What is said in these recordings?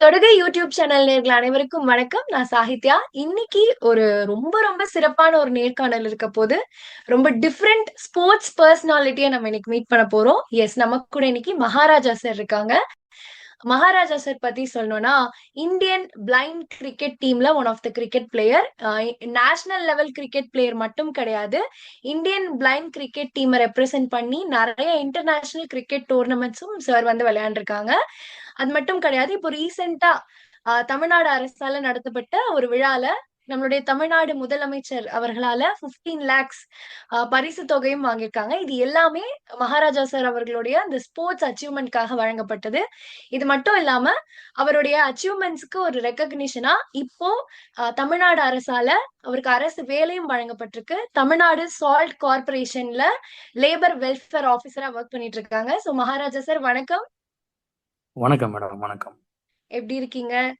தொடுகை YouTube channel நேர்கள் அனைவருக்கும் வணக்கம். நான் சாகித்யா. இன்னைக்கு ஒரு ரொம்ப ரொம்ப சிறப்பான ஒரு நேர்காணல் இருக்க போது ரொம்ப டிஃப்ரெண்ட் ஸ்போர்ட்ஸ் பர்சனாலிட்டியை நம்ம இன்னைக்கு மீட் பண்ண போறோம். எஸ் நமக்கு கூட இன்னைக்கு மகாராஜா சார் இருக்காங்க. மகாராஜா சார் பத்தி சொல்லணும்னா இந்தியன் பிளைண்ட் கிரிக்கெட் டீம்ல one of the cricket player national level cricket player மட்டும் கிடையாது. இந்தியன் பிளைண்ட் கிரிக்கெட் டீமை ரெப்ரசென்ட் பண்ணி நிறைய இன்டர்நேஷனல் கிரிக்கெட் டோர்னமெண்ட்ஸும் சார் வந்து விளையாண்டுருக்காங்க. அது மட்டும் கிடையாது. இப்போ ரீசெண்டா தமிழ்நாடு அரசால நடத்தப்பட்ட ஒரு விழால நம்மளுடைய தமிழ்நாடு முதலமைச்சர் அவர்களால பிப்டீன் லேக்ஸ் பரிசு தொகையும் வாங்கியிருக்காங்க. இது எல்லாமே மகாராஜா சார் அவர்களுடைய அந்த ஸ்போர்ட்ஸ் அச்சீவ்மெண்ட்காக வழங்கப்பட்டது. இது மட்டும் இல்லாம அவருடைய அச்சீவ்மெண்ட்ஸ்க்கு ஒரு ரெக்கக்னிஷனா இப்போ தமிழ்நாடு அரசால அவருக்கு அரசு வேலையும் வழங்கப்பட்டிருக்கு. தமிழ்நாடு சால்ட் கார்பரேஷன்ல லேபர் வெல்ஃபேர் ஆபீசரா ஒர்க் பண்ணிட்டு இருக்காங்க. சோ மகாராஜா சார் வணக்கம். வணக்கம் மேடம் வணக்கம். எப்படி இருக்கீங்க?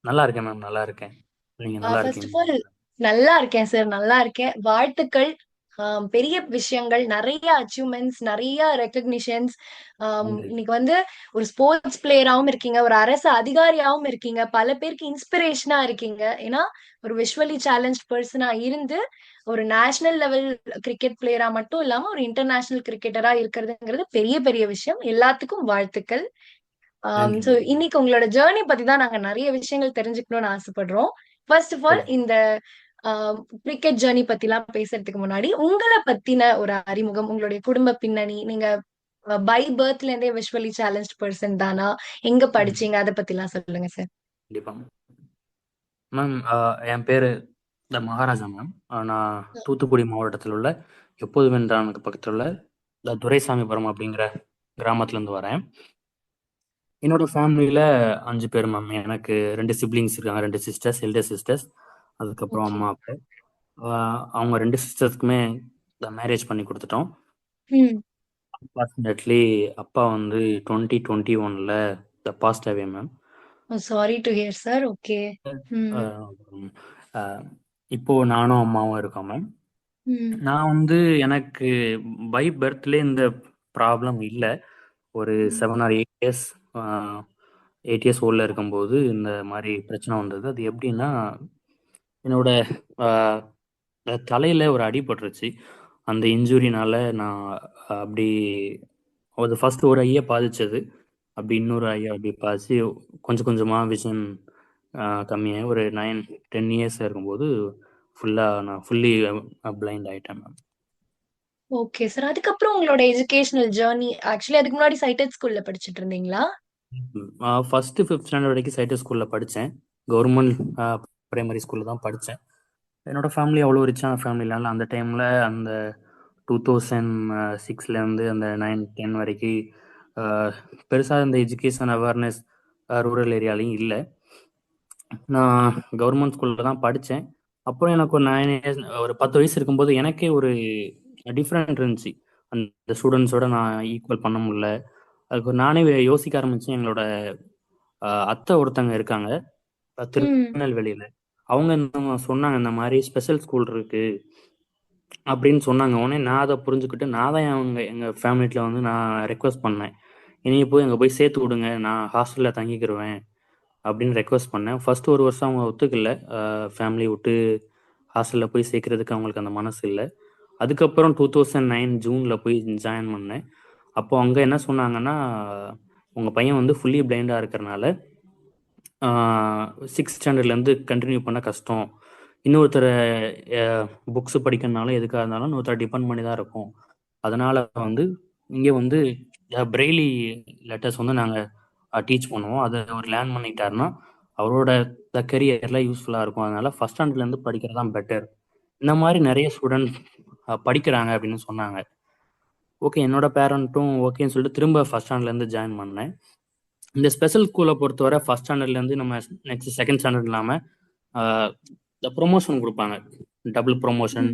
நல்லா இருக்கேன் மேம் நல்லா இருக்கேன். நீங்க நல்லா ஃபர்ஸ்ட் ஆஃப் இருக்கீங்க ஆல் நல்லா இருக்கேன் சார் நல்லா இருக்கேன். வாழ்த்துக்கள். ஆம், பெரிய விஷயங்கள் நிறைய அச்சீவ்மெண்ட்ஸ் நிறைய ரெக்கக்னிஷன்ஸ் நன்றி. இன்னைக்கு வந்து ஒரு ஸ்போர்ட்ஸ் பிளேயராகவும் இருக்கீங்க ஒரு அரசு அதிகாரியாகவும் இருக்கீங்க பல பேருக்கு இன்ஸ்பிரேஷனா இருக்கீங்க. ஏன்னா ஒரு விஷுவலி சேலஞ்ச் பர்சனா இருந்து ஒரு நேஷனல் லெவல் கிரிக்கெட் பிளேயரா மட்டும் இல்லாம ஒரு இன்டர்நேஷனல் கிரிக்கெட்டரா இருக்கிறதுங்கிறது பெரிய பெரிய விஷயம். எல்லாத்துக்கும் வாழ்த்துக்கள். தேங்க்யூ ஸோ மேம் இன்னைக்கு உங்களோட ஜேர்னி பத்தி தான் நாங்க நிறைய விஷயங்கள் தெரிஞ்சுக்கணும்னு ஆசைப்படுறோம். ஃபர்ஸ்ட் ஆஃப் ஆல் இந்த கிரிக்கெட் ஜேர்னி பத்தி எல்லாம் பேசுறதுக்கு முன்னாடி உங்களை பத்தின ஒரு அறிமுகம் உங்களுடைய குடும்ப பின்னணி நீங்க பை பர்த்ல இருந்தே விஷுவலி சேலஞ்ச் பர்சன் தானா? எங்க படிச்சீங்க? அதை பத்தி எல்லாம் சொல்லுங்க சார் கண்டிப்பா. மேம் என் பேரு த மகாராஜா மேம் நான் தூத்துக்குடி மாவட்டத்தில் உள்ள எப்போது வென்றானுக்கு பக்கத்தில் உள்ள துரைசாமிபுரம் அப்படிங்கிற கிராமத்துல இருந்து வரேன். என்னோட ஃபேமிலியில அஞ்சு பேர் மேம். எனக்கு ரெண்டு சிப்ளிங்ஸ் இருக்காங்க. ரெண்டு சிஸ்டர்ஸ் எல்டர் சிஸ்டர்ஸ் அதுக்கப்புறம் ஓகே. அம்மா அப்பா. அவங்க ரெண்டு சிஸ்டர்ஸ்க்குமே மேரேஜ் பண்ணி கொடுத்துட்டோம். ம். அன்பார்ச்சுனேட்லி அப்பா வந்து டுவெண்ட்டி டுவெண்ட்டி ஒன்ல the past away ma'am sorry to hear sir okay hmm இப்போ நானும் அம்மாவும் இருக்கோம் மேம் ம். நான் வந்து எனக்கு பை பர்த்லேயே இந்த ப்ராப்ளம் இல்லை. ஒரு ம். Seven or eight years eight years ஓல்டில் இருக்கும்போது இந்த மாதிரி பிரச்சனை வந்தது. அது எப்படின்னா என்னோட தலையில் ஒரு அடிபட்டுருச்சு அந்த இன்ஜுரினால நான் அப்படி அது ஃபர்ஸ்ட் ஒரு ஐயா பாதிச்சது. அப்படி இன்னொரு ஐயை அப்படி பாதிச்சு கொஞ்சம் கொஞ்சமாக விஷன் கம்மியாக ஒரு நைன் டென் இயர்ஸ் இருக்கும்போது ஃபுல்லாக நான் ஃபுல்லி பிளைண்ட் ஆகிட்டேன் மேம் ஓகே சார் அதுக்கப்புறம் உங்களோட எஜுகேஷனல் ஜேர்னி ஆக்சுவலி அதுக்கு முன்னாடி சைட்டட் ஸ்கூல்ல படிச்சுட்டு இருந்தீங்களா? ஃபர்ஸ்ட் ஃபிஃப்த் ஸ்டாண்டர்ட் வரைக்கும் சைட்டர் ஸ்கூலில் படித்தேன் கவர்மெண்ட் பிரைமரி ஸ்கூலில் தான் படித்தேன் என்னோட ஃபேமிலி அவ்வளோ ரிச்சான ஃபேமிலினால அந்த டைமில் அந்த டூ தௌசண்ட் சிக்ஸ்லேருந்து அந்த நைன் டென் வரைக்கும் பெருசாக இந்த எஜுகேஷன் அவேர்னஸ் ரூரல் ஏரியாலையும் இல்லை. நான் கவர்மெண்ட் ஸ்கூலில் தான் படித்தேன் அப்புறம் எனக்கு ஒரு நைன் இயர்ஸ் ஒரு பத்து வயசு இருக்கும்போது எனக்கே ஒரு டிஃப்ரெண்ட் இருந்துச்சு அந்த ஸ்டூடெண்ட்ஸோட நான் ஈக்குவல் பண்ண முடியல. அதுக்கு நானே யோசிக்க ஆரம்பிச்சேன். எங்களோட அத்தை ஒருத்தங்க இருக்காங்க. திருநெல்வேலியில். அவங்க இந்த சொன்னாங்க இந்த மாதிரி ஸ்பெஷல் ஸ்கூல் இருக்கு அப்படின்னு சொன்னாங்க. உடனே நான் அதை புரிஞ்சுக்கிட்டு நான் தான் அவங்க எங்கள் ஃபேமிலியில் வந்து நான் ரெக்வஸ்ட் பண்ணேன். இனிய போய் அங்கே போய் சேர்த்து விடுங்க. நான் ஹாஸ்டலில் தங்கிக்கிருவேன் அப்படின்னு ரெக்வஸ்ட் பண்ணேன். ஃபர்ஸ்ட் ஒரு வருஷம் அவங்க ஒத்துக்கல. ஃபேமிலி விட்டு ஹாஸ்டலில் போய் சேர்க்கறதுக்கு அவங்களுக்கு அந்த மனசு இல்லை. அதுக்கப்புறம் டூ தௌசண்ட் நைன் ஜூனில் போய் ஜாயின் பண்ணேன். அப்போ அங்கே என்ன சொன்னாங்கன்னா உங்கள் பையன் வந்து ஃபுல்லி பிளைண்டாக இருக்கிறனால சிக்ஸ்த் ஸ்டாண்டர்ட்லேருந்து கண்டினியூ பண்ண கஷ்டம். இன்னொருத்தர் புக்ஸ் படிக்கிறதுனால எதுக்காக இருந்தாலும் இன்னொருத்தர் டிபெண்ட் பண்ணி தான் இருக்கும். அதனால் வந்து இங்கே வந்து பிரெய்லி லெட்டர்ஸ் வந்து நாங்கள் டீச் பண்ணுவோம். அதை அவர் லேர்ன் பண்ணிட்டாருன்னா அவரோட கெரியரில் யூஸ்ஃபுல்லாக இருக்கும். அதனால் ஃபஸ்ட் ஸ்டாண்டர்ட்லேருந்து படிக்கிறது தான் பெட்டர் இந்த மாதிரி நிறைய ஸ்டூடெண்ட் படிக்கிறாங்க அப்படின்னு சொன்னாங்க. ஓகே என்னோட பேரண்ட்டும் ஓகேன்னு சொல்லிட்டு திரும்ப ஃபஸ்ட் ஸ்டாண்டர்ட்லேருந்து ஜாயின் பண்ணேன். இந்த ஸ்பெஷல் ஸ்கூலை பொறுத்தவரை ஃபஸ்ட் ஸ்டாண்டர்ட்லேருந்து நம்ம நெக்ஸ்ட் செகண்ட் ஸ்டாண்டர்ட் இல்லாமல் ப்ரொமோஷன் கொடுப்பாங்க. டபுள் ப்ரொமோஷன்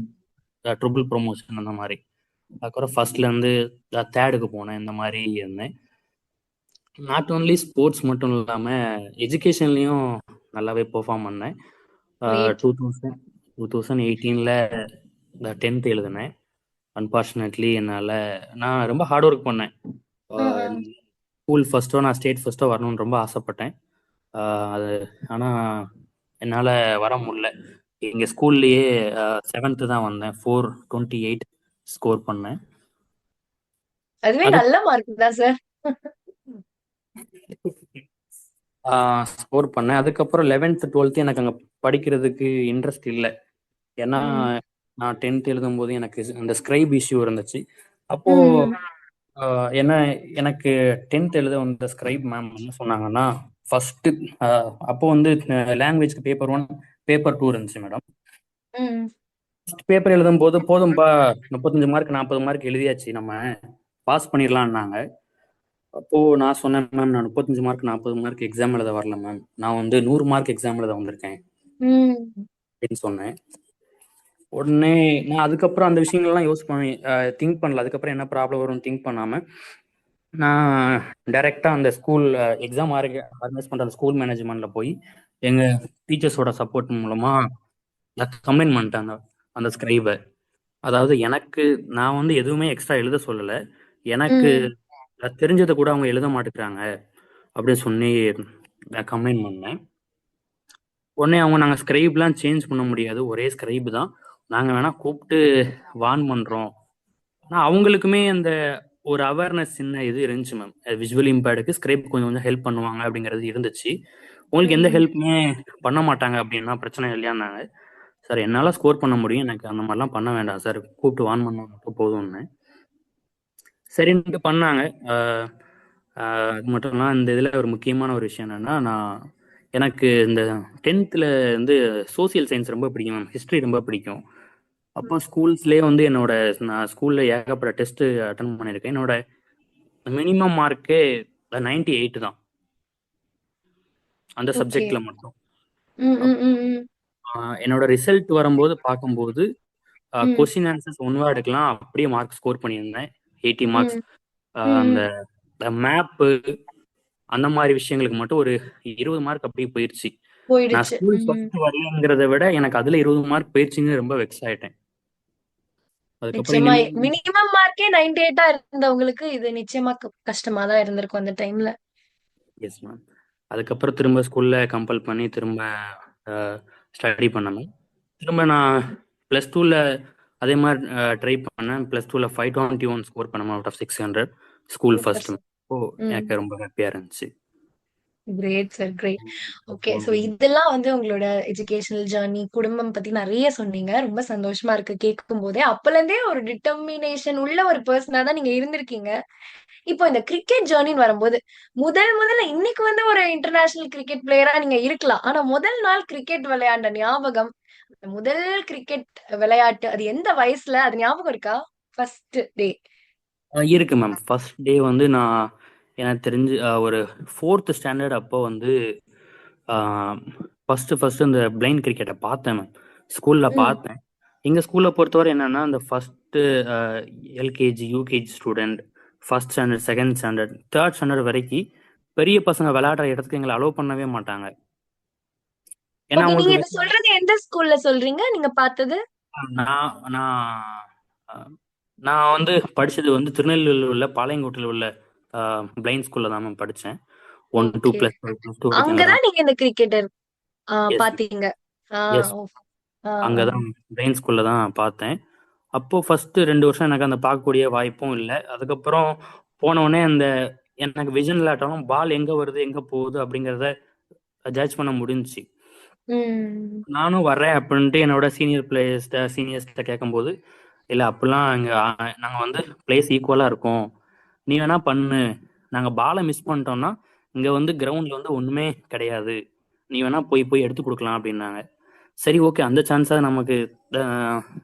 ட்ரிபிள் ப்ரொமோஷன் அந்த மாதிரி. அதுக்கப்புறம் ஃபர்ஸ்ட்லேருந்து தேர்டுக்கு போனேன். இந்த மாதிரி இருந்தேன். நாட் ஓன்லி ஸ்போர்ட்ஸ் மட்டும் இல்லாமல் எஜுகேஷன்லேயும் நல்லாவே பெர்ஃபார்ம் பண்ணேன். டூ தௌசண்ட் டூ தௌசண்ட் எயிட்டீனில் டென்த் எழுதினேன். அன்ஃபார்ச்சுனேட்லி என்னால் நான் ரொம்ப ஹார்ட் ஒர்க் பண்ணேன். ஸ்கூல் ஃபர்ஸ்ட்டோ நான் ஸ்டேட் ஃபர்ஸ்ட்டோ வரணும்னு ரொம்ப ஆசைப்பட்டேன். அது ஆனா என்னால வர முடியல. எங்க ஸ்கூல்லயே செவன்த் தான் வந்தேன். ஃபோர் டுவெண்ட்டி எயிட் ஸ்கோர் பண்ணேன். அதுவே அது நல்ல மார்க் தான் சார் ஸ்கோர் பண்ணேன். அதுக்கப்புறம் லெவன்த் டுவெல்த் எனக்கு அங்கே படிக்கிறதுக்கு இன்ட்ரெஸ்ட் இல்லை. ஏன்னா நான் டென்த் எழுதும்போது எனக்கு அந்த ஸ்கிரைப் இஷ்யூ இருந்துச்சு. அப்போ என்ன எனக்கு டென்த் எழுத வந்த ஸ்கிரைப் மேம் என்ன சொன்னாங்கன்னா ஃபர்ஸ்ட் அப்போ வந்து லாங்குவேஜ்க்கு பேப்பர் ஒன் பேப்பர் டூ இருந்துச்சு மேடம் பேப்பர் எழுதும் போது போதும்பா முப்பத்தஞ்சு மார்க் நாற்பது மார்க் எழுதியாச்சு நம்ம. பாஸ் பண்ணிடலாம்னாங்க அப்போ நான் சொன்னேன் மேம் நான் முப்பத்தஞ்சு மார்க் நாற்பது மார்க் எக்ஸாம் எழுத வரல மேம் நான் வந்து நூறு மார்க் எக்ஸாம் எழுத வந்திருக்கேன். அப்படின்னு சொன்னேன். உடனே நான் அதுக்கப்புறம் அந்த விஷயங்கள்லாம் யோசி பண்ணி திங்க் பண்ணல. அதுக்கப்புறம் என்ன ப்ராப்ளம் வரும் திங்க் பண்ணாம நான் டைரக்டா அந்த ஸ்கூல் எக்ஸாம் ஆர்கனைஸ் பண்ற ஸ்கூல் மேனேஜ்மெண்ட்ல போய் எங்க டீச்சர்ஸோட சப்போர்ட் மூலமா கம்ப்ளைண்ட் பண்ணிட்டேன் அந்த அந்த ஸ்கிரைபை அதாவது எனக்கு நான் வந்து எதுவுமே எக்ஸ்ட்ரா எழுத சொல்லல. எனக்கு தெரிஞ்சதை கூட அவங்க எழுத மாட்டேங்கிறாங்க அப்படின்னு சொல்லி நான் கம்ப்ளைண்ட் பண்ணேன். உடனே அவங்க நாங்கள் ஸ்கிரைப்லாம் சேஞ்ச் பண்ண முடியாது. ஒரே ஸ்கிரைப் தான். நாங்கள் வேணா கூப்பிட்டு வார்ன் பண்ணுறோம் ஆனால் அவங்களுக்குமே அந்த ஒரு அவேர்னஸ் சின்ன இது இருந்துச்சு மேம் விஜுவல் இம்பேர்டுக்கு ஸ்கிரைப் கொஞ்சம் கொஞ்சம் ஹெல்ப் பண்ணுவாங்க அப்படிங்கிறது இருந்துச்சு. உங்களுக்கு எந்த ஹெல்ப்புமே பண்ண மாட்டாங்க அப்படின்னா பிரச்சனை இல்லையான்னாங்க. சார் என்னால் ஸ்கோர் பண்ண முடியும். எனக்கு அந்த மாதிரிலாம் பண்ண வேண்டாம் சார். கூப்பிட்டு வார்ன் பண்ண மட்டும் போதும்னு. சரின்ட்டு பண்ணாங்க. அது மட்டும் இல்லாமல் இந்த இதில் ஒரு முக்கியமான ஒரு விஷயம் என்னன்னா நான் எனக்கு இந்த டென்த்தில் வந்து சோசியல் சயின்ஸ் ரொம்ப பிடிக்கும் மேம் ஹிஸ்ட்ரி ரொம்ப பிடிக்கும். அப்போ ஸ்கூல்ஸ்லேயே வந்து என்னோட நான் ஸ்கூலில் ஏகப்பட்ட டெஸ்ட் அட்டன் பண்ணியிருக்கேன். என்னோட மினிமம் மார்க்கே நைன்டி எயிட் தான். அந்த சப்ஜெக்ட்ல மட்டும். என்னோட ரிசல்ட் வரும்போது பார்க்கும்போது கொஸ்டின் ஆன்சர்ஸ் ஒன் வேர்டுக்கெலாம் அப்படியே மார்க் ஸ்கோர் பண்ணியிருந்தேன். எயிட்டி மார்க்ஸ் அந்த மேப்பு அந்த மாதிரி விஷயங்களுக்கு மட்டும் ஒரு இருபது மார்க் அப்படியே போயிருச்சு. நான் ஸ்கூல் ஃபர்ஸ்ட் வரலங்கிறத விட எனக்கு அதுல இருபது மார்க் போயிருச்சுன்னு ரொம்ப வெக்ஸ் ஆயிட்டேன். நிச்சயமா. மினிமம் மார்க்கே நைன்டி எயிட்டா இருந்தவங்களுக்கு இது நிச்சயமா கஷ்டமா தான் இருந்திருக்கும் அந்த டைம்ல எஸ் மேம் அதுக்கப்புறம் திரும்ப ஸ்கூல்ல கம்பல் பண்ணி திரும்ப ஸ்டடி பண்ணணும். திரும்ப நான் ப்ளஸ் டூவில் அதே மாதிரி ட்ரை பண்ணேன். ப்ளஸ் டூவில் ஃபைவ் டுவெண்ட்டி ஒன் ஸ்கோர் பண்ணேன் out of six hundred school first oh எனக்கு ரொம்ப ஹாப்பியாக இருந்துச்சு. Great sir great okay so இதெல்லாம் வந்து உங்களோட எஜுகேஷனல் ஜர்னி குடும்பம் பத்தி நிறைய சொன்னீங்க. ரொம்ப சந்தோஷமா இருக்கு கேட்கும் போதே அப்பல இருந்தே ஒரு டிட்டர்மினேஷன் உள்ள ஒரு பர்சனா தான் நீங்க இருந்திருக்கீங்க. இப்போ இந்த கிரிக்கெட் ஜேர்னின்னு வரும்போது முதல் முதல்ல இன்னைக்கு வந்து ஒரு இன்டர்நேஷனல் கிரிக்கெட் பிளேயரா நீங்க இருக்கலாம். ஆனா முதல் நாள் கிரிக்கெட் விளையாண்ட ஞாபகம் முதல் கிரிக்கெட் விளையாட்டு அது எந்த வயசுல? அது ஞாபகம் இருக்கா? ஃபர்ஸ்ட் டே இருக்கு மேம் ஃபர்ஸ்ட் டே வந்து நான் எனக்கு தெரிஞ்சு ஒரு ஃபோர்த் ஸ்டாண்டர்ட் அப்போ வந்து ஃபர்ஸ்ட் ஃபர்ஸ்ட் இந்த பிளைண்ட் கிரிக்கெட்டை பார்த்தேன் மேம் ஸ்கூல்ல பார்த்தேன். எங்க ஸ்கூல்ல பொறுத்தவரை என்னன்னா இந்த first LKG UKG student first standard second standard third standard வரைக்கும் பெரிய பசங்க விளையாடுற இடத்துக்கு எங்களை அலோவ் பண்ணவே மாட்டாங்க. ஏன்னா நீங்க இது சொல்றது எந்த ஸ்கூல்ல சொல்றீங்க? நீங்க பார்த்தது? நான் நான் நான் வந்து படிச்சது வந்து திருநெல்வேலியில் உள்ள பாளையங்கோட்டில் உள்ள பிளைண்ட் ஸ்கூல்ல தான் மேம் படித்தேன் ஒன் டூ ப்ளஸ் டூ அங்கதான் நீங்க இந்த கிரிக்கெட்டர் பாத்தீங்க. ஆ எஸ் ஓ ஆ. அங்கே ஆ தான் பிளைண்ட் ஸ்கூலில் தான் பார்த்தேன். அப்போ ஃபர்ஸ்ட் ரெண்டு வருஷம் எனக்கு அந்த பார்க்கக்கூடிய வாய்ப்பும் இல்லை. அதுக்கப்புறம் போனோடனே அந்த எனக்கு விஜன் இல்லாட்டாலும் பால் எங்கே வருது எங்கே போகுது அப்படிங்கிறத ஜட்ஜ் பண்ண முடிஞ்சுச்சு. நானும் வர்றேன் அப்படின்ட்டு என்னோட சீனியர் பிளேயர்ஸ்ட சீனியர்ஸ்கிட்ட கேட்கும்போது இல்லை அப்படிலாம் இங்கே நாங்கள் வந்து பிளேஸ் ஈக்குவலாக இருக்கோம். நீ வேணா பண்ணு. நாங்கள் பாலை மிஸ் பண்ணிட்டோம்னா இங்கே வந்து கிரவுண்டில் வந்து ஒன்றுமே கிடையாது. நீ வேணா போய் போய் எடுத்து கொடுக்கலாம் அப்படின்னாங்க. சரி ஓகே அந்த சான்ஸாக நமக்கு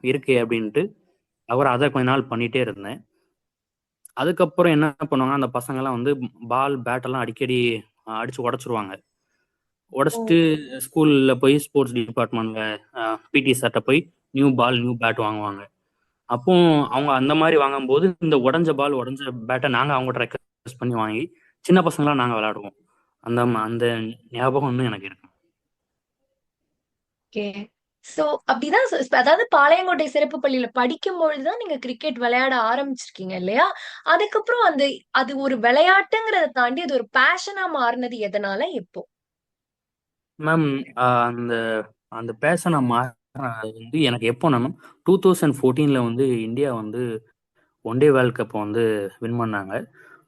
இருக்கு அப்படின்ட்டு அவர் அதை கொஞ்ச நாள் பண்ணிட்டே இருந்தேன். அதுக்கப்புறம் என்ன பண்ணுவாங்க அந்த பசங்கெல்லாம் வந்து பால் பேட்டெல்லாம் அடிக்கடி அடிச்சு உடச்சிருவாங்க. உடச்சிட்டு ஸ்கூல்ல போய் ஸ்போர்ட்ஸ் டிபார்ட்மெண்ட்ல பிடி சட்டை போய் நியூ பால் நியூ பேட் வாங்குவாங்க. அப்போ அவங்க அந்த மாதிரி வாங்கும்போது இந்த உடஞ்ச பால் உடஞ்ச பேட்டை நாங்க அவங்ககிட்ட ரெக்வஸ்ட் பண்ணி வாங்கி சின்ன பசங்களா நாங்க விளையாடுவோம். அந்த ம- அந்த ஞாபகம் இன்னும் எனக்கு இருக்கு. ஓகே சோ அப்படிதான் அதாவது பாளையங்கோட்டை சிறப்பு பள்ளியில படிக்கும் பொழுதுதான் நீங்க கிரிக்கெட் விளையாட ஆரம்பிச்சிருக்கீங்க இல்லையா? அதுக்கப்புறம் அந்த அது ஒரு விளையாட்டுங்கிறத தாண்டி அது ஒரு பேஷனா மாறினது எதனால எப்போ? மேம் அந்த அந்த பேஷனை மாறினது வந்து எனக்கு எப்போனா மேம் டூ தௌசண்ட் ஃபோர்டீனில் வந்து இந்தியா வந்து ஒன் டே வேர்ல்ட் கப் வந்து வின் பண்ணாங்க.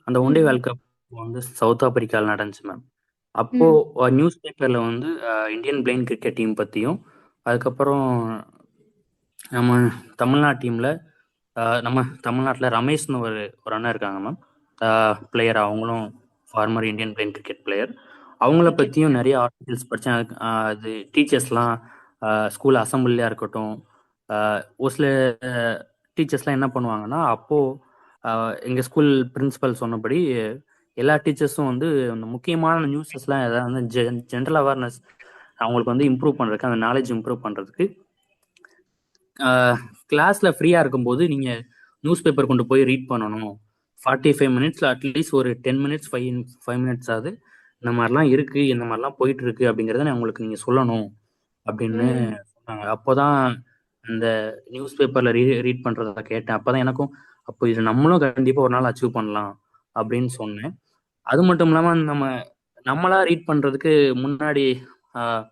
அந்த ஒன் டே ம். வேர்ல்ட் கப் வந்து சவுத் ஆப்பிரிக்காவில் நடந்துச்சு மேம் அப்போ ம். நியூஸ் பேப்பர்ல வந்து இந்தியன் பிளைன் கிரிக்கெட் டீம் பத்தியும் அதுக்கப்புறம் நம்ம தமிழ்நாடு டீம்ல நம்ம தமிழ்நாட்டில் ரமேஷ்னு ஒரு ஒரு அண்ணன் இருக்காங்க மேம் பிளேயர் அவங்களும் former Indian blind cricket player அவங்கள ஓகே பற்றியும் நிறைய ஆர்டிகல்ஸ் படித்தேன் அதுக்கு, அது டீச்சர்ஸ்லாம் ஸ்கூல் அசம்பிளியாக இருக்கட்டும். ஒரு சில டீச்சர்ஸ்லாம் என்ன பண்ணுவாங்கன்னா அப்போது எங்கள் ஸ்கூல் பிரின்சிபல் சொன்னபடி எல்லா டீச்சர்ஸும் வந்து அந்த முக்கியமான நியூஸஸ்லாம் எதாவது வந்து ஜென் ஜென்ரல் அவேர்னஸ் அவங்களுக்கு வந்து இம்ப்ரூவ் பண்ணுறதுக்கு அந்த நாலேஜ் இம்ப்ரூவ் பண்ணுறதுக்கு கிளாஸில் ஃப்ரீயாக இருக்கும்போது நீங்கள் நியூஸ் பேப்பர் கொண்டு போய் ரீட் பண்ணணும். ஃபார்ட்டி ஃபைவ் மினிட்ஸில் அட்லீஸ்ட் ஒரு ten minutes five five minutes ஆகுது இந்த மாதிரிலாம் இருக்குது இந்த மாதிரிலாம் போயிட்டு இருக்கு அப்படிங்கிறத நான் உங்களுக்கு நீங்கள் சொல்லணும். அப்படின்னு ம். சொன்னாங்க. அப்போ தான் இந்த நியூஸ் பேப்பரில் ரீ ரீட் பண்ணுறத கேட்டேன். அப்போ தான் எனக்கும் அப்போ இது நம்மளும் கண்டிப்பாக ஒரு நாள் அச்சீவ் பண்ணலாம் அப்படின்னு சொன்னேன். அது மட்டும் இல்லாமல் நம்ம நம்மளா ரீட் பண்ணுறதுக்கு முன்னாடி ஆஹ்,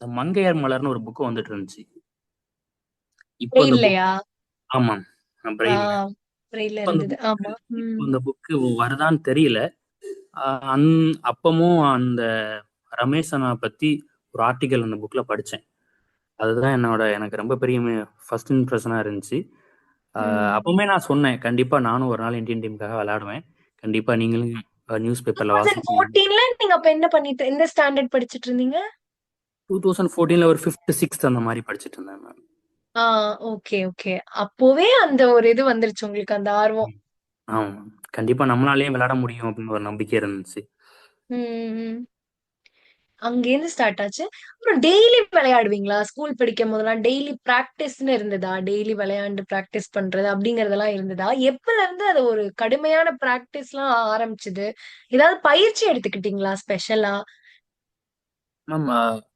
மங்கையர் மலர்னு ஒரு புக்கு வந்துட்டு இருந்துச்சு. இப்போ புக் ஆமாம் அந்த இருந்தது. ஆமா. இப்போ ம் இந்த புக்கு வருதான்னு தெரியல. அந் அப்பமும் அந்த ரமேஷனை பற்றி ஒரு ஆர்டிக்கல் அந்த புக்கில் படித்தேன் அதுதான் என்னோட எனக்கு ரொம்ப பெரிய ஃபர்ஸ்ட் இம்ப்ரெஷனாக இருந்துச்சு. ஆஹ் அப்பவுமே நான் சொன்னேன் கண்டிப்பாக நானும் ஒரு நாள் இந்தியன் டீமுக்காக விளையாடுவேன். கண்டிப்பாக நீங்களும் நியூஸ் பேப்பரில் ஃபோர்டீன்ல நீங்க அப்ப என்ன பண்ணிட்டு எந்த ஸ்டாண்டர்ட் படிச்சிட்டு இருந்தீங்க? டூ தௌசண்ட் ஃபோர்டீனில் ஒரு ஃபிஃப்த் சிக்ஸ்த் அந்த மாதிரி படிச்சுட்டு இருந்தேன் மேம் ஆ ஓகே ஓகே அப்போவே அந்த ஒரு இது வந்துருச்சு உங்களுக்கு அந்த ஆர்வம். ஆமாம் கண்டிப்பாக நம்மளாலேயும் விளையாட முடியும் அப்படின்னு ஒரு நம்பிக்கை இருந்துச்சு. அங்கேருந்து ஸ்டார்ட் ஆச்சு. அப்புறம் டெய்லி விளையாடுவீங்களா? ஸ்கூல் படிக்கும் போதெல்லாம் டெய்லி ப்ராக்டிஸ்னு இருந்ததா? டெய்லி விளையாண்டு பிராக்டிஸ் பண்றது அப்படிங்கறதெல்லாம் இருந்ததா? எப்பல இருந்து அது ஒரு கடுமையான பிராக்டிஸ்லாம் ஆரம்பிச்சது? ஏதாவது பயிற்சி எடுத்துக்கிட்டீங்களா ஸ்பெஷலா மேம்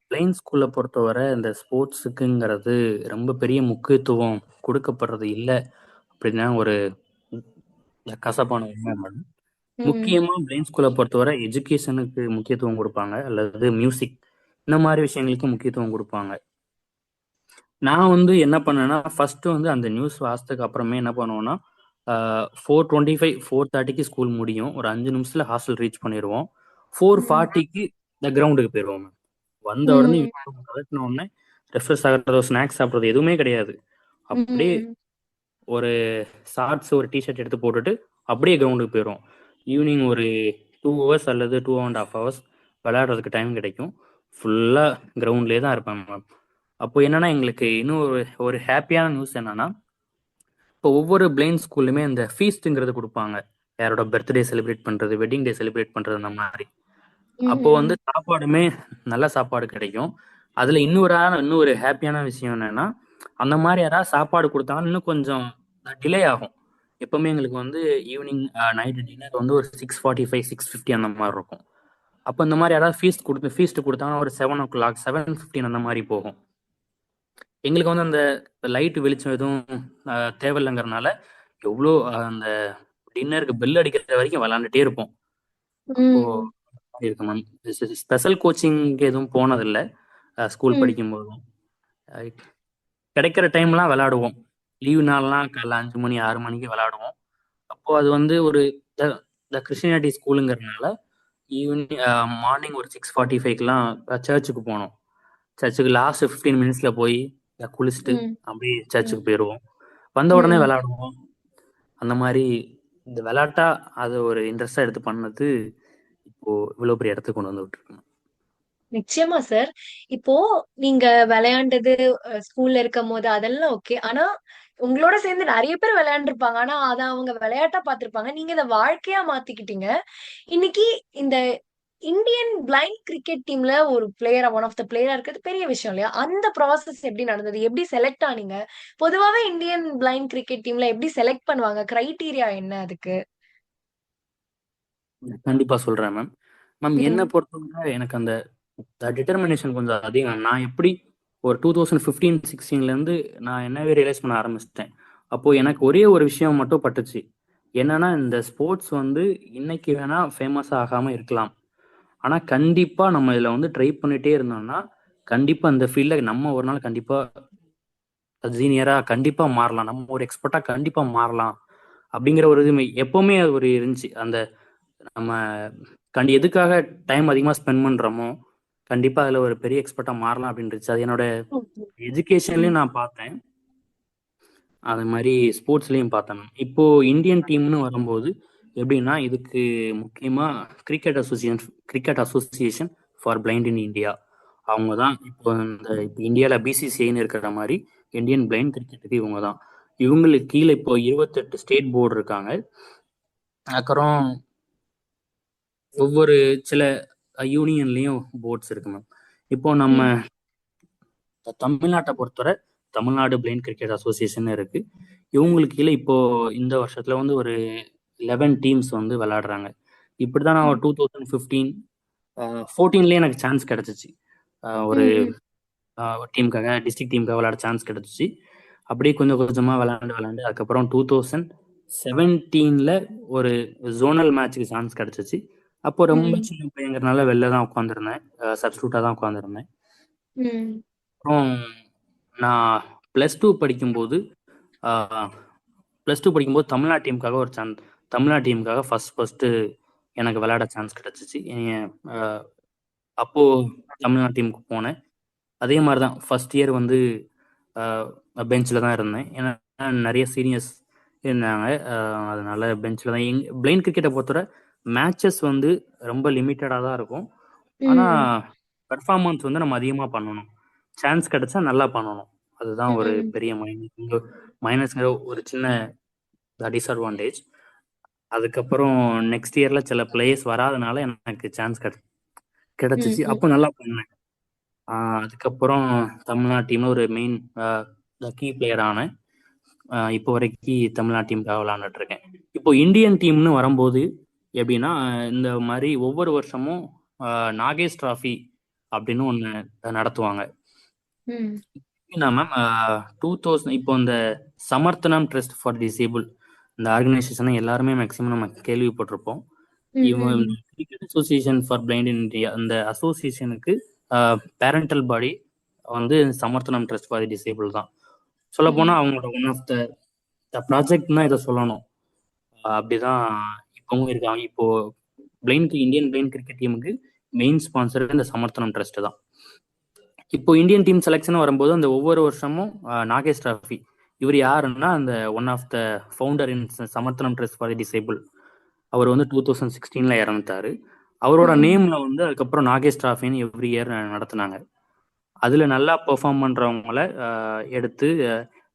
பிளைன் ஸ்கூல்ல பொறுத்தவரை இந்த ஸ்போர்ட்ஸுக்குங்கிறது ரொம்ப பெரிய முக்கியத்துவம் கொடுக்கப்படுறது இல்லை அப்படின்னா ஒரு கசப்பான உண்மை மேடம் ம். முக்கியமாக பிளைன் ஸ்கூலை பொறுத்தவரை எஜுகேஷனுக்கு முக்கியத்துவம் கொடுப்பாங்க. அல்லது மியூசிக் இந்த மாதிரி விஷயங்களுக்கு முக்கியத்துவம் கொடுப்பாங்க. நான் வந்து என்ன பண்ணேன்னா ஃபர்ஸ்ட் வந்து அந்த நியூஸ் வாசித்ததுக்கு அப்புறமே என்ன பண்ணுவோன்னா ஃபோர் டுவெண்ட்டி ஃபைவ் ஃபோர் தேர்ட்டிக்கு ஸ்கூல் முடியும். ஒரு அஞ்சு நிமிஷத்துல ஹாஸ்டல் ரீச் பண்ணிடுவோம். ஃபோர் ம் ஃபார்ட்டிக்கு இந்த கிரவுண்டுக்கு போயிடுவோம் மேம் வந்த உடனே ம். உடனே ரெஃப்ரெஷ் ஆகிறதோ ஸ்நாக்ஸ் சாப்பிட்றது எதுவுமே கிடையாது. அப்படியே ம். ஒரு ஷார்ட்ஸ் ஒரு டிஷர்ட் எடுத்து போட்டுட்டு அப்படியே கிரவுண்டுக்கு போயிடுவோம். ஈவினிங் ஒரு டூ ஹவர்ஸ் அல்லது டூ அண்ட் ஹாஃப் ஹவர்ஸ் விளையாடுறதுக்கு டைம் கிடைக்கும். ஃபுல்லாக கிரவுண்ட்லேயே தான் இருப்பேன் மேம் அப்போ என்னன்னா எங்களுக்கு இன்னும் ஒரு ஒரு ஹாப்பியான நியூஸ் என்னன்னா இப்போ ஒவ்வொரு பிளைன் ஸ்கூல்லுமே இந்த ஃபீஸ்ட்டுங்கிறது கொடுப்பாங்க. யாரோட பர்த்டே செலிப்ரேட் பண்ணுறது வெட்டிங் டே செலிப்ரேட் பண்ணுறது அந்த மாதிரி. அப்போ வந்து சாப்பாடுமே நல்ல சாப்பாடு கிடைக்கும். அதுல இன்னொரு இன்னும் ஒரு ஹாப்பியான விஷயம் என்னன்னா அந்த மாதிரி யாராவது சாப்பாடு கொடுத்தாலும் இன்னும் கொஞ்சம் டிலே ஆகும். எப்பவுமே எங்களுக்கு வந்து ஈவினிங் நைட் டின்னர் வந்து ஒரு six forty five six fifty அந்த மாதிரி இருக்கும். அப்போ இந்த மாதிரி யாராவது ஃபீஸ் கொடுத்து ஃபீஸ்ட் கொடுத்தாங்கன்னா ஒரு seven o'clock seven fifteen அந்த மாதிரி போகும். எங்களுக்கு வந்து அந்த லைட் வெளிச்சம் எதுவும் தேவையில்லைங்கிறனால எவ்வளோ அந்த டின்னருக்கு பெல் அடிக்கிற வரைக்கும் விளாண்டுட்டே இருப்போம். இருக்கு மேம் ஸ்பெஷல் கோச்சிங்க்கு எதுவும் போனதில்லை. ஸ்கூல் ம். படிக்கும்போதும். அஹ் கிடைக்கிற டைம்லாம் விளையாடுவோம் லீவு நாள்லாம் காலைல அஞ்சு மணி ஆறு மணிக்கு விளையாடுவோம் அப்போ அது வந்து ஒரு த கிறிஸ்டியானிட்டி ஸ்கூலுங்கிறதுனால ஈவினிங் மார்னிங் ஒரு சிக்ஸ் ஃபார்ட்டி ஃபைவ்க்கெலாம் சர்ச்சுக்கு போனோம். சர்ச்சுக்கு லாஸ்ட் ஃபிஃப்டீன் மினிட்ஸில் போய் குளிச்சுட்டு அப்படியே சர்ச்சுக்கு போயிடுவோம் வந்த உடனே ம். விளையாடுவோம் அந்த மாதிரி இந்த விளையாட்டா அதை ஒரு இன்ட்ரெஸ்டாக எடுத்து பண்ணது இப்போ இவ்வளோ பெரிய இடத்துக்கு கொண்டு வந்து விட்டுருக்கு நிச்சயமா சார் இப்போ நீங்க விளையாண்டது ஸ்கூல்ல இருக்கும் போது அதெல்லாம் ஓகே ஆனா உங்களோட சேர்ந்து நிறைய பேர் விளையாண்டுருப்பாங்க. ஆனா அத அவங்க விளையாட்டா பார்த்திருப்பாங்க. நீங்க இத வாழ்க்கையா மாத்திக்கிட்டீங்க. இன்னைக்கு இந்த இந்தியன் பிளைண்ட் கிரிக்கெட் டீம்ல ஒரு பிளேயரா ஒன் ஆஃப் த பிளேயரா இருக்கிறது பெரிய விஷயம் இல்லையா? அந்த ப்ராசஸ் எப்படி நடந்தது? எப்படி செலக்ட் ஆனீங்க? பொதுவாவே இந்தியன் பிளைண்ட் கிரிக்கெட் டீம்ல எப்படி செலக்ட் பண்ணுவாங்க? கிரைட்டீரியா என்ன அதுக்கு? கண்டிப்பாக சொல்கிறேன் மேம் மேம் என்னை பொறுத்தவரை எனக்கு அந்த டிட்டர்மினேஷன் கொஞ்சம் அதிகம். நான் எப்படி ஒரு டூ தௌசண்ட் ஃபிஃப்டீன் சிக்ஸ்டீன்லேருந்து நான் என்னவே ரியலைஸ் பண்ண ஆரம்பிச்சிட்டேன். அப்போது எனக்கு ஒரே ஒரு விஷயம் மட்டும் பட்டுச்சு. என்னன்னா இந்த ஸ்போர்ட்ஸ் வந்து இன்னைக்கு வேணா ஃபேமஸ் ஆகாமல் இருக்கலாம். ஆனால் கண்டிப்பாக நம்ம இதில் வந்து ட்ரை பண்ணிகிட்டே இருந்தோம்னா கண்டிப்பாக இந்த ஃபீல்டில் நம்ம ஒரு நாள் கண்டிப்பாக ஜீனியராக கண்டிப்பாக மாறலாம். நம்ம ஒரு எக்ஸ்பர்ட்டாக கண்டிப்பாக மாறலாம் அப்படிங்கிற ஒரு இது எப்போவுமே அது ஒரு இருந்துச்சு. அந்த நம்ம கண்டி எதுக்காக டைம் அதிகமாக ஸ்பெண்ட் பண்ணுறோமோ கண்டிப்பா அதுல ஒரு பெரிய எக்ஸ்பர்ட்டா மாறலாம் அப்படின்னு இருந்துச்சு. அது என்னோட எஜுகேஷன்லயும் நான் பார்த்தேன். அது மாதிரி ஸ்போர்ட்ஸ்லயும் பார்த்தேன் இப்போ இந்தியன் டீம்னு வரும்போது எப்படின்னா இதுக்கு முக்கியமா cricket association cricket association for blind in India அவங்க தான் இப்போ இந்த இப்போ இந்தியாவில் பிசிசிஐன்னு இருக்கிற மாதிரி இந்தியன் பிளைண்ட் கிரிக்கெட்டுக்கு இவங்க தான் இவங்களுக்கு கீழே இப்போ இருபத்தெட்டு ஸ்டேட் போர்டு இருக்காங்க. அப்புறம் ஒவ்வொரு சில யூனியன்லயும் போர்ட்ஸ் இருக்கு மேம் இப்போ நம்ம தமிழ்நாட்டை பொறுத்தவரை தமிழ்நாடு பிளைண்ட் கிரிக்கெட் அசோசியேஷன் இருக்கு. இவங்களுக்கு கீழே இப்போ இந்த வருஷத்துல வந்து ஒரு லெவன் டீம்ஸ் வந்து விளையாடுறாங்க. இப்படிதான் நான் டூ தௌசண்ட் ஃபிஃப்டீன் ஃபோர்டீன்லேயே எனக்கு சான்ஸ் கிடைச்சிச்சு. ஒரு டீமுக்காக டிஸ்ட்ரிக்ட் டீமுக்காக விளையாட சான்ஸ் கிடைச்சிச்சு. அப்படியே கொஞ்சம் கொஞ்சமாக விளையாண்டு விளையாண்டு அதுக்கப்புறம் டூ தௌசண்ட் செவன்டீனில் ஒரு ஜோனல் மேட்ச்சுக்கு சான்ஸ் கிடைச்சிச்சு. அப்போ ரொம்ப சின்ன பையங்கிறனால வெளில தான் உட்காந்துருந்தேன். சப்ஸ்டியூட்டாக தான் உட்காந்துருந்தேன். அப்புறம் நான் ப்ளஸ் டூ படிக்கும்போது ப்ளஸ் டூ படிக்கும்போது தமிழ்நாடு டீமுக்காக ஒரு சான்ஸ் தமிழ்நாடு டீமுக்காக ஃபர்ஸ்ட் ஃபர்ஸ்ட்டு எனக்கு விளையாட சான்ஸ் கிடச்சிச்சு. அப்போது தமிழ்நாடு டீமுக்கு போனேன். அதே மாதிரி தான் ஃபர்ஸ்ட் இயர் வந்து பெஞ்சில் தான் இருந்தேன். ஏன்னா நிறைய சீனியர்ஸ் இருந்தாங்க. அதனால பெஞ்சில் தான் எங் பிளைன் கிரிக்கெட்டை பொறுத்தவரை மேட்சஸ் வந்து ரொம்ப லிமிட்டடாக தான் இருக்கும். ஆனால் பெர்ஃபார்மன்ஸ் வந்து நம்ம அதிகமாக பண்ணணும். சான்ஸ் கிடைச்சா நல்லா பண்ணணும். அதுதான் ஒரு பெரிய மைனஸ் மைனஸ்ங்கிற ஒரு சின்ன டிஸ்அட்வான்டேஜ் அதுக்கப்புறம் நெக்ஸ்ட் இயர்ல சில பிளேயர்ஸ் வராதனால எனக்கு சான்ஸ் கிடை கிடைச்சிச்சு. அப்போ நல்லா பண்ணேன். அதுக்கப்புறம் தமிழ்நாடு டீம்ல ஒரு மெயின் கீ பிளேயர் ஆனேன். இப்போ வரைக்கும் தமிழ்நாடு டீமுக்காக விளாண்டுட்டு இருக்கேன். இப்போ இந்தியன் டீம்னு வரும்போது எப்படின்னா இந்த மாதிரி ஒவ்வொரு வருஷமும் நாகேஷ் டிராஃபி அப்படின்னு ஒன்று நடத்துவாங்க. மேம் டூ தௌசண்ட் இப்போ இந்த சமர்த்தனம் ட்ரஸ்ட் ஃபார் டிசேபிள் இந்த ஆர்கனைசேஷனை எல்லாருமே மேக்ஸிமம் நம்ம கேள்விப்பட்டிருப்போம். Cricket association for blind in India அந்த அசோசியேஷனுக்கு பேரண்டல் பாடி வந்து சமர்த்தனம் ட்ரஸ்ட் ஃபார் டிசேபிள் தான். சொல்ல போனா அவங்களோட ஒன் ஆஃப் த ப்ராஜெக்ட் தான் இதை சொல்லணும். அப்படிதான் இப்பவும் இருக்காங்க. இப்போ பிளைண்ட் இந்தியன் பிளைண்ட் கிரிக்கெட் டீமுக்கு மெயின் ஸ்பான்சர் இந்த சமர்த்தனம் ட்ரஸ்ட் தான். இப்போ இந்தியன் டீம் செலெக்ஷன் வரும்போது அந்த ஒவ்வொரு வருஷமும் நாகேஷ் டிராஃபி இவர் யாருன்னா அந்த one of the founder in Samarthanam trust for disable அவர் வந்து டூ தௌசண்ட் சிக்ஸ்டீன்ல இறந்துட்டாரு. அவரோட நேம்ல வந்து அதுக்கப்புறம் நாகேஷ் டிராஃபின்னு எவ்ரி இயர் நடத்தினாங்க. அதுல நல்லா பெர்ஃபார்ம் பண்றவங்கள எடுத்து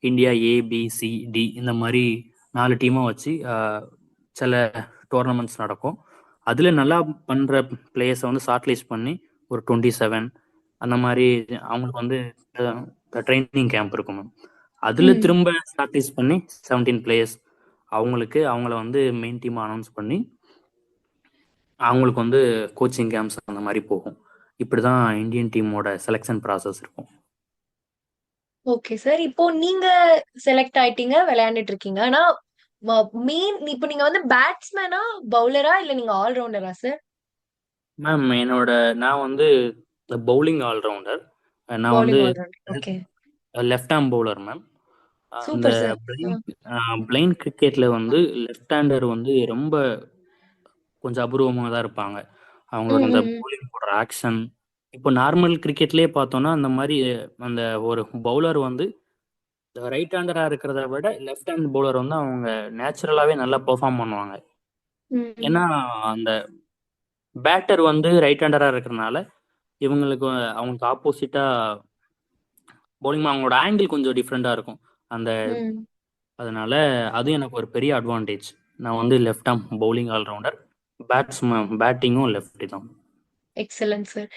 India A B C D இந்த மாதிரி நாலு டீமா வச்சு சில டோர்னமெண்ட்ஸ் நடக்கும். அதுல நல்லா பண்ற பிளேயர்ஸை வந்து ஷார்ட் லிஸ்ட் பண்ணி ஒரு டுவெண்ட்டி செவன் அந்த மாதிரி அவங்களுக்கு வந்து ட்ரைனிங் கேம்ப் இருக்கும் மேம் அதுல திரும்ப ப்ராக்டிஸ் பண்ணி செவன்டீன் பிளேயர்ஸ் அவங்களுக்கு அவங்கள வந்து மெயின் டீம் அனௌன்ஸ் பண்ணி அவங்களுக்கு வந்து கோச்சிங் கேம்ப்ஸ் அந்த மாதிரி போகும். இப்படிதான் இந்தியன் டீமோட செலெக்ஷன் ப்ராசஸ் இருக்கும். ஓகே சார் இப்போ நீங்க செலக்ட் ஆயிட்டீங்க விளையாண்டுட்டு இருக்கீங்க. ஆனா மெயின் இப்போ நீங்க வந்து பேட்ஸ்மேனா பவுலரா இல்ல நீங்க ஆல்ரவுண்டரா சார் மேம் என்னோட நான் வந்து பவுலிங் ஆல்ரவுண்டர் நான் வந்து லெஃப்ட் ஹேம் பவுலர் மேம் அந்த பிளைன் கிரிக்கெட்ல வந்து லெஃப்ட் ஹேண்டர் வந்து ரொம்ப கொஞ்சம் அபூர்வமாக தான் இருப்பாங்க. அவங்களோட அந்த பவுலிங் போடுற ஆக்ஷன் இப்போ நார்மல் கிரிக்கெட்லயே பார்த்தோம்னா அந்த மாதிரி அந்த ஒரு பவுலர் வந்து ரைட் ஹேண்டரா இருக்கிறத விட லெஃப்ட் ஹேண்ட் பவுலர் வந்து அவங்க நேச்சுரலாவே நல்லா பெர்ஃபார்ம் பண்ணுவாங்க. ஏன்னா அந்த பேட்டர் வந்து ரைட் ஹேண்டரா இருக்கிறனால இவங்களுக்கு அவங்களுக்கு ஆப்போசிட்டா பவுலிங் அவங்களோட ஆங்கிள் கொஞ்சம் டிஃப்ரெண்டா இருக்கும். அந்த அதனால அது எனக்கு ஒரு பெரிய அட்வான்டேஜ் நான் வந்து left arm bowling allrounder batsman பேட்டிங்கும் left தான். எக்ஸலன்ட் சார்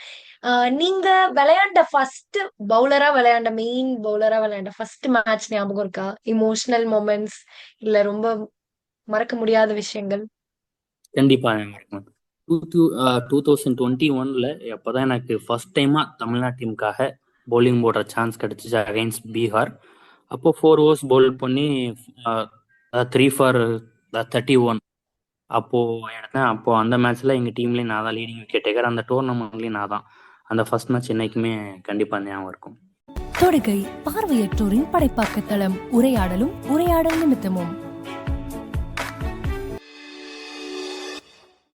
நீங்க விளையாண்ட ஃபர்ஸ்ட் பவுலரா விளையாண்ட மெயின் பவுலரா விளையாண்ட ஃபர்ஸ்ட் மேட்ச் ஞாபகம் இருக்கா? இமோஷனல் மொமெண்ட்ஸ் இல்ல ரொம்ப மறக்க முடியாத விஷயங்கள்? கண்டிப்பா two two two thousand twenty ஒன்ல அப்போதான் எனக்கு ஃபர்ஸ்ட் டைமா தமிழ்நாடு டீமுக்காக பவுலிங் போடுற சான்ஸ் கிடைச்சிச்சு அகைன்ஸ்ட் பீகார். அப்போ ஃபோர் ஓவர்ஸ் பவுல் பண்ணி த்ரீ ஃபார் தேர்ட்டி ஒன் அப்போது எடுத்தேன் அப்போது அந்த மேட்ச்சில் எங்கள் டீம்லேயும் நான் தான் லீடிங் விக்கெட் டேக்கர் அந்த டோர்னமெண்ட்லேயும் நான் தான். அந்த ஃபர்ஸ்ட் மேட்ச் என்னைக்குமே கண்டிப்பாக ஞாபகம் இருக்கும். தொடுகை பார்வையற்றோரின் படைப்பாக்க தளம் உரையாடலும் உரையாடல் நிமித்தமும்.